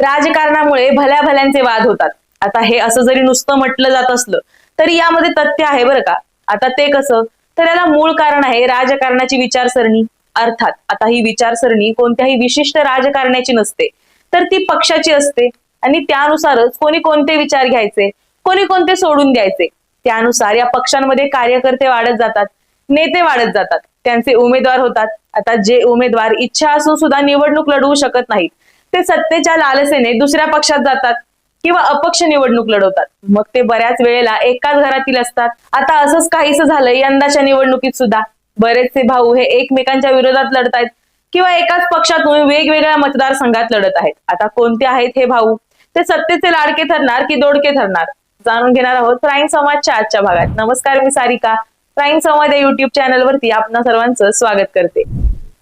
राजकारणामुळे भल्या भल्यांचे वाद होतात. आता हे असं जरी नुसतं म्हटलं जात असलं तरी यामध्ये तथ्य आहे बरं का? आता ते कसं? तर याला मूळ कारण आहे राजकारणाची विचारसरणी. अर्थात आता ही विचारसरणी कोणत्याही विशिष्ट राजकारण्याची नसते. तर ती पक्षाची असते. आणि त्यानुसारच कोणी कोणते विचार घ्यायचे? कोणी कोणते सोडून द्यायचे? त्यानुसार या पक्षांमध्ये कार्यकर्ते वाढत जातात नेते वाढत जातात त्यांचे उमेदवार होतात. आता जे उमेदवार इच्छा असून सुद्धा निवडणूक लढवू शकत नाहीत. ते सत्तेच्या लालसेने दुसऱ्या पक्षात जातात किंवा अपक्ष निवडणूक लढवतात. मग ते बऱ्याच वेळेला एकाच घरातील असतात. आता असंच काहीसं झालं यंदाच्या निवडणुकीत सुद्धा. बरेचसे भाऊ हे एकमेकांच्या विरोधात लढतायत किंवा एकाच पक्षातून वेगवेगळ्या मतदारसंघात लढत आहेत. आता कोणते आहेत हे भाऊ? ते सत्तेचे लाडके ठरणार की दोडके ठरणार? जाणून घेणार आहोत प्राईम समाजच्या आजच्या भागात. नमस्कार मी सारिका. प्राईम संवाद या युट्यूब चॅनलवरती आपण सर्वांचं स्वागत करते.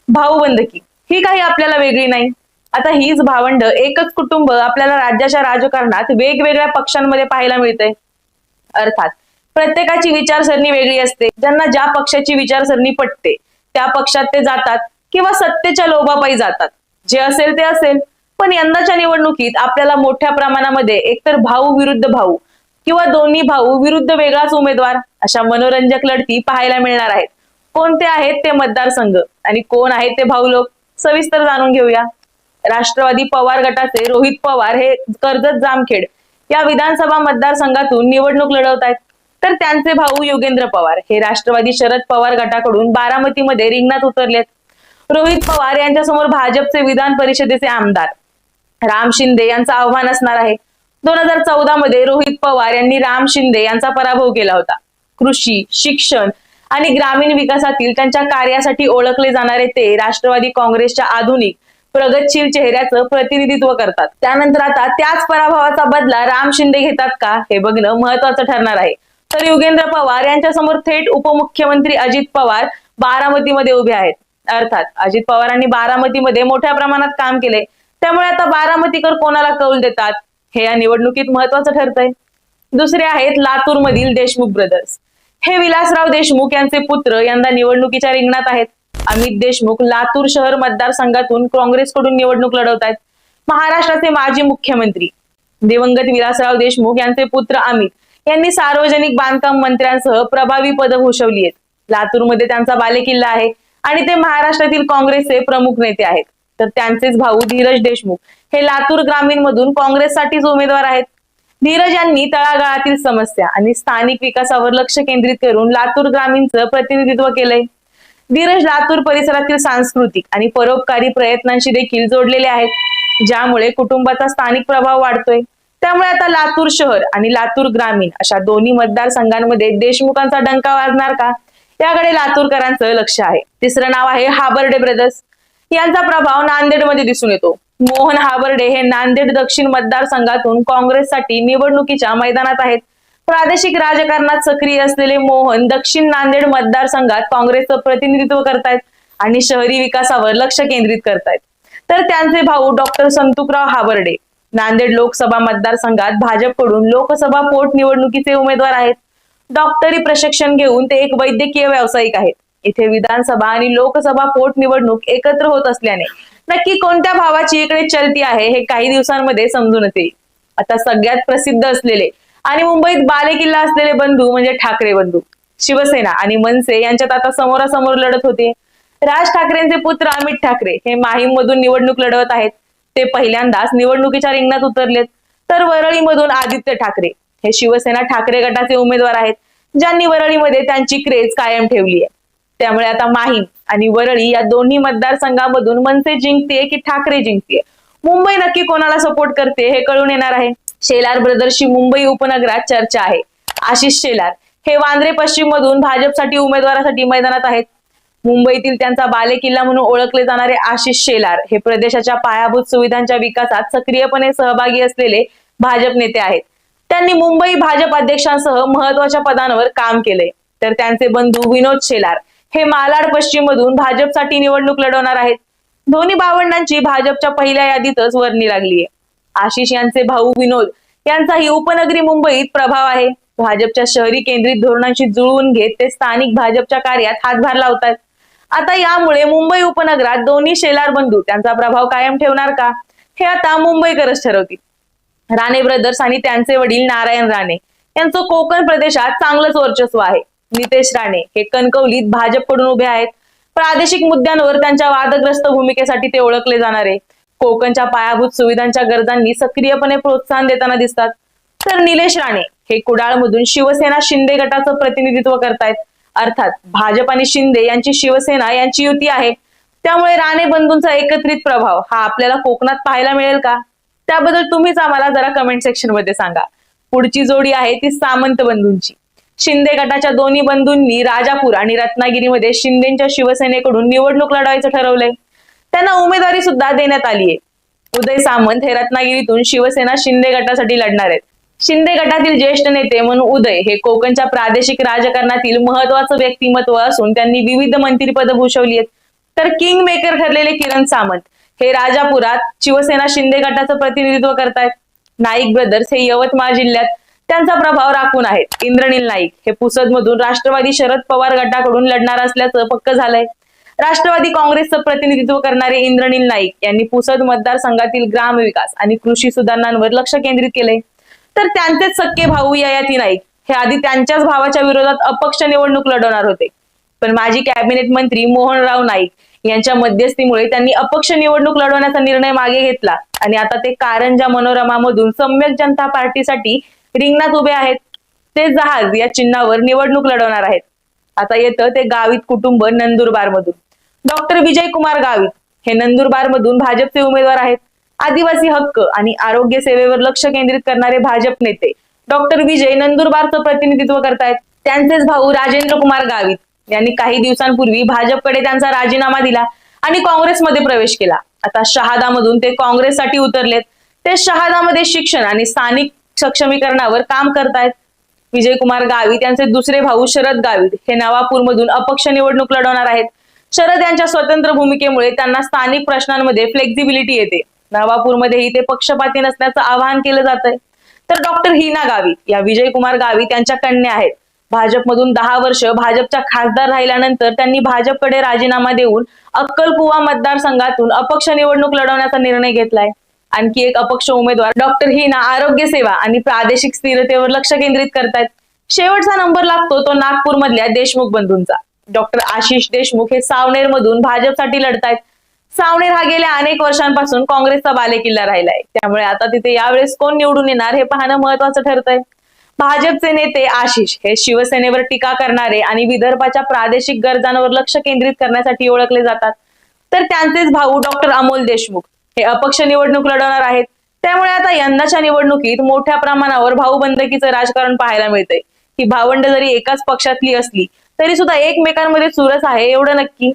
भाऊ बंदकी. ही काही आपल्याला वेगळी नाही. आता हीच भावंड एकच कुटुंब आपल्याला राज्याच्या राजकारणात वेगवेगळ्या पक्षांमध्ये पाहायला मिळते अर्थात प्रत्येकाची विचारसरणी वेगळी असते. ज्यांना ज्या पक्षाची विचारसरणी पटते त्या पक्षात ते जातात किंवा सत्तेच्या लोभापायी जातात. जे असेल ते असेल. पण यंदाच्या निवडणुकीत आपल्याला मोठ्या प्रमाणामध्ये एकतर भाऊ विरुद्ध भाऊ किंवा दोन्ही भाऊ विरुद्ध वेगळाच उमेदवार अशा मनोरंजक लढती पाहायला मिळणार आहेत. कोणते आहेत ते मतदारसंघ आणि कोण आहेत ते भाऊ लोक? सविस्तर जाणून घेऊया. राष्ट्रवादी पवार गटाचे रोहित पवार हे कर्जत जामखेड या विधानसभा मतदारसंघातून निवडणूक लढवत आहेत तर त्यांचे भाऊ योगेंद्र पवार हे राष्ट्रवादी शरद पवार गटाकडून बारामतीमध्ये रिंगणात उतरलेत. रोहित पवार यांच्यासमोर भाजपचे विधान परिषदेचे आमदार राम शिंदे यांचं आव्हान असणार आहे. दोन हजार चौदा मध्ये रोहित पवार यांनी राम शिंदे यांचा पराभव केला होता. कृषी शिक्षण आणि ग्रामीण विकासातील त्यांच्या कार्यासाठी ओळखले जाणारे ते राष्ट्रवादी काँग्रेसच्या आधुनिक प्रगतशील चेहऱ्याचं प्रतिनिधित्व करतात. त्यानंतर आता त्याच पराभवाचा बदला राम शिंदे घेतात का? हे बघणं महत्वाचं ठरणार आहे. तर युगेंद्र पवार यांच्या समोर थेट उपमुख्यमंत्री अजित पवार बारामतीमध्ये उभे आहेत. अर्थात अजित पवारांनी बारामतीमध्ये मोठ्या प्रमाणात काम केले त्यामुळे आता बारामतीकर कोणाला कौल देतात? हे या निवडणुकीत महत्वाचं ठरतंय. दुसरे आहेत लातूर मधील देशमुख ब्रदर्स हे विलासराव देशमुख यांचे पुत्र यंदा निवडणुकीच्या रिंगणात आहेत. अमित देशमुख लातूर शहर मतदारसंघातून काँग्रेसकडून निवडणूक लढवत आहेत महाराष्ट्राचे माजी मुख्यमंत्री दिवंगत विलासराव देशमुख यांचे पुत्र अमित यांनी सार्वजनिक बांधकाम मंत्र्यांसह प्रभावी पद भूषवली आहेत लातूरमध्ये त्यांचा बालेकिल्ला आहे आणि ते महाराष्ट्रातील काँग्रेसचे प्रमुख नेते आहेत. तर त्यांचेच भाऊ धीरज देशमुख हे लातूर ग्रामीण मधून काँग्रेससाठीच उमेदवार आहेत. धीरज यांनी तळागाळातील समस्या आणि स्थानिक विकासावर लक्ष केंद्रित करून लातूर ग्रामीणचं प्रतिनिधित्व केलंय. धीरज लातूर परिसरातील सांस्कृतिक आणि परोपकारी प्रयत्नांशी देखील जोडलेले आहेत ज्यामुळे कुटुंबाचा स्थानिक प्रभाव वाढतोय. त्यामुळे आता लातूर शहर आणि लातूर ग्रामीण अशा दोन्ही मतदारसंघांमध्ये देशमुखांचा डंका वाजणार का? याकडे लातूरकरांचं लक्ष आहे. तिसरं नाव आहे हाबर्डे ब्रदर्स. यांचा प्रभाव नांदेडमध्ये दिसून येतो. मोहन हाबर्डे हे नांदेड दक्षिण मतदारसंघातून काँग्रेससाठी निवडणुकीच्या मैदानात आहेत. प्रादेशिक राजकारणात सक्रिय असलेले मोहन दक्षिण नांदेड मतदारसंघात काँग्रेसचं प्रतिनिधित्व करतायत आणि शहरी विकासावर लक्ष केंद्रित करतायत. तर त्यांचे भाऊ डॉक्टर संतुकराव हाबर्डे नांदेड लोकसभा मतदारसंघात भाजपकडून लोकसभा पोटनिवडणुकीचे उमेदवार आहेत. डॉक्टरी प्रशिक्षण घेऊन ते एक वैद्यकीय व्यावसायिक आहेत. इथे विधानसभा आणि लोकसभा पोटनिवडणूक एकत्र होत असल्याने नक्की कोणत्या भावाची इकडे चलती आहे हे काही दिवसांमध्ये समजूनच येईल. आता सगळ्यात प्रसिद्ध असलेले आणि मुंबईत बालेकिल्ला असलेले बंधू म्हणजे ठाकरे बंधू शिवसेना आणि मनसे यांच्यात आता समोरासमोर लढत होते. राज ठाकरेंचे पुत्र अमित ठाकरे हे माहीम मधून निवडणूक लढवत आहेत. ते पहिल्यांदाच निवडणुकीच्या रिंगणात उतरलेत. तर वरळीमधून आदित्य ठाकरे हे शिवसेना ठाकरे गटाचे उमेदवार आहेत ज्यांनी वरळीमध्ये त्यांची क्रेज कायम ठेवली आहे. त्यामुळे आता माहीम आणि वरळी या दोन्ही मतदारसंघामधून मनसे जिंकते की ठाकरे जिंकते मुंबई नक्की कोणाला सपोर्ट करते हे कळून येणार आहे. शेलार ब्रदर्सची मुंबई उपनगरात चर्चा आहे. आशिष शेलार हे वांद्रे पश्चिम मधून भाजपसाठी उमेदवारासाठी मैदानात आहेत. मुंबईतील त्यांचा बालेकिल्ला म्हणून ओळखले जाणारे आशिष शेलार हे प्रदेशाच्या पायाभूत सुविधांच्या विकासात सक्रियपणे सहभागी असलेले भाजप नेते आहेत. त्यांनी मुंबई भाजप अध्यक्षांसह महत्त्वाच्या पदांवर काम केले. तर त्यांचे बंधू विनोद शेलार हे मालाड पश्चिम मधून भाजपसाठी निवडणूक लढवणार आहेत. दोन्ही भावंडांची भाजपच्या पहिल्या यादीतच वर्णी लागली आहे आशिष यांचे भाऊ विनोद यांचाही उपनगरी मुंबईत प्रभाव आहे. भाजपच्या शहरी केंद्रित धोरणांशी जुळवून घेत ते स्थानिक भाजपच्या कार्यात हातभार लावतात आता यामुळे मुंबई उपनगरात दोन्ही शेलार बंधू त्यांचा प्रभाव कायम ठेवणार का? हे आता मुंबईकरच ठरवतील. राणे ब्रदर्स आणि त्यांचे वडील नारायण राणे यांचं कोकण प्रदेशात चांगलंच वर्चस्व आहे. नितेश राणे हे कणकवलीत भाजपकडून उभे आहेत. प्रादेशिक मुद्द्यांवर त्यांच्या वादग्रस्त भूमिकेसाठी ते ओळखले जाणार. आहे कोकणच्या पायाभूत सुविधांच्या गरजांनी सक्रियपणे प्रोत्साहन देताना दिसतात. तर निलेश राणे हे कुडाळमधून शिवसेना शिंदे गटाचं प्रतिनिधित्व करतायत. अर्थात भाजप आणि शिंदे यांची शिवसेना यांची युती आहे. त्यामुळे राणे बंधूंचा एकत्रित प्रभाव हा आपल्याला कोकणात पाहायला मिळेल का? त्याबद्दल तुम्हीच आम्हाला जरा कमेंट सेक्शनमध्ये सांगा. पुढची जोडी आहे ती सामंत बंधूंची. शिंदे गटाच्या दोन्ही बंधूंनी राजापूर आणि रत्नागिरीमध्ये शिंदेच्या शिवसेनेकडून निवडणूक लढवायचं ठरवलंय. त्यांना उमेदवारी सुद्धा देण्यात आली आहे. उदय सामंत हे रत्नागिरीतून शिवसेना शिंदे गटासाठी लढणार आहेत. शिंदे गटातील ज्येष्ठ नेते म्हणून उदय हे कोकणच्या प्रादेशिक राजकारणातील महत्वाचं व्यक्तिमत्व असून त्यांनी विविध मंत्रीपद भूषवली आहेत. तर किंग मेकर ठरलेले किरण सामंत हे राजापुरात शिवसेना शिंदे गटाचं प्रतिनिधित्व करतायत. नाईक ब्रदर्स हे यवतमाळ जिल्ह्यात त्यांचा प्रभाव राखून आहेत. इंद्रनील नाईक हे पुसदमधून राष्ट्रवादी शरद पवार गटाकडून लढणार असल्याचं पक्क झालंय. राष्ट्रवादी काँग्रेसचं प्रतिनिधित्व करणारे इंद्रनील नाईक यांनी पुसद मतदारसंघातील ग्रामविकास आणि कृषी सुधारणांवर लक्ष केंद्रित केले तर त्यांचेच सक्के भाऊ ययाती नाईक हे आधी त्यांच्याच भावाच्या विरोधात अपक्ष निवडणूक लढवणार होते. पण माजी कॅबिनेट मंत्री मोहनराव नाईक यांच्या मध्यस्थीमुळे त्यांनी अपक्ष निवडणूक लढवण्याचा निर्णय मागे घेतला आणि आता ते कारंजा मनोरमामधून सम्यक जनता पार्टीसाठी रिंगणात उभे आहेत ते जहाज या चिन्हावर निवडणूक लढवणार आहेत. आता येतं ते गावित कुटुंब नंदुरबार मधून डॉक्टर विजय कुमार गावित हे नंदुरबार मधून भाजपचे उमेदवार आहेत. आदिवासी हक्क आणि आरोग्य सेवेवर लक्ष केंद्रित करणारे भाजप नेते डॉक्टर विजय नंदुरबारचं प्रतिनिधित्व करतायत. त्यांचेच भाऊ राजेंद्र कुमार गावित यांनी काही दिवसांपूर्वी भाजपकडे त्यांचा राजीनामा दिला आणि काँग्रेसमध्ये प्रवेश केला. आता शहादामधून ते काँग्रेससाठी उतरलेत. ते शहादामध्ये शिक्षण आणि स्थानिक सक्षमीकरणावर काम करतायत. विजय कुमार गावित यांचे दुसरे भाऊ शरद गावित हे नवापूरमधून अपक्ष निवडणूक लढवणार आहेत. शरद यांच्या स्वतंत्र भूमिकेमुळे त्यांना स्थानिक प्रश्नांमध्ये फ्लेक्झिबिलिटी येते. नवापूरमध्येही ते पक्षपाती नसण्याचं आवाहन केलं जात आहे तर डॉक्टर हिना गावित या विजय कुमार गावित यांच्या कन्या आहेत. भाजपमधून दहा वर्ष भाजपच्या खासदार राहिल्यानंतर त्यांनी भाजपकडे राजीनामा देऊन अक्कलकुवा मतदारसंघातून अपक्ष निवडणूक लढवण्याचा निर्णय घेतलाय. आणखी एक अपक्ष उमेदवार डॉक्टर हिना आरोग्य सेवा आणि प्रादेशिक स्थिरतेवर लक्ष केंद्रित करतायत. शेवटचा नंबर लागतो तो नागपूर मधल्या देशमुख बंधूंचा. डॉक्टर आशिष देशमुख हे सावनेर मधून भाजपसाठी लढतायत. सावनेर हा गेल्या अनेक वर्षांपासून काँग्रेसचा बालेकिल्ला राहिलाय. त्यामुळे आता तिथे यावेळेस कोण निवडून येणार हे पाहणं महत्वाचं ठरतंय. भाजपचे नेते आशिष हे शिवसेनेवर टीका करणारे आणि विदर्भाच्या प्रादेशिक गरजांवर लक्ष केंद्रित करण्यासाठी ओळखले जातात. तर त्यांचेच भाऊ डॉक्टर अमोल देशमुख हे अपक्ष निवडणूक लढवणार आहेत. त्यामुळे आता यंदाच्या निवडणुकीत मोठ्या प्रमाणावर भाऊबंदकीचं राजकारण पाहायला मिळतंय. ही भावंड जरी एकाच पक्षातली असली तरी सुद्धा एकमेकांमध्ये चुरस आहे एवढं नक्की.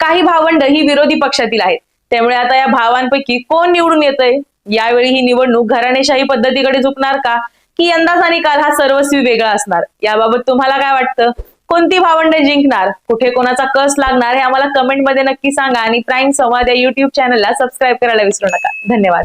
काही भावंड ही विरोधी पक्षातील आहेत. त्यामुळे आता या भावांपैकी कोण निवडून येतंय? यावेळी ही निवडणूक घराणेशाही पद्धतीकडे झुकणार का? की यंदाचा निकाल हा सर्वस्वी वेगळा असणार? याबाबत तुम्हाला काय वाटतं? कोणती भावंड जिंकणार? कुठे कोणाचा कस लागणार? हे आम्हाला कमेंटमध्ये नक्की सांगा आणि प्राईम संवाद या युट्यूब चॅनलला सबस्क्राईब करायला विसरू नका. धन्यवाद.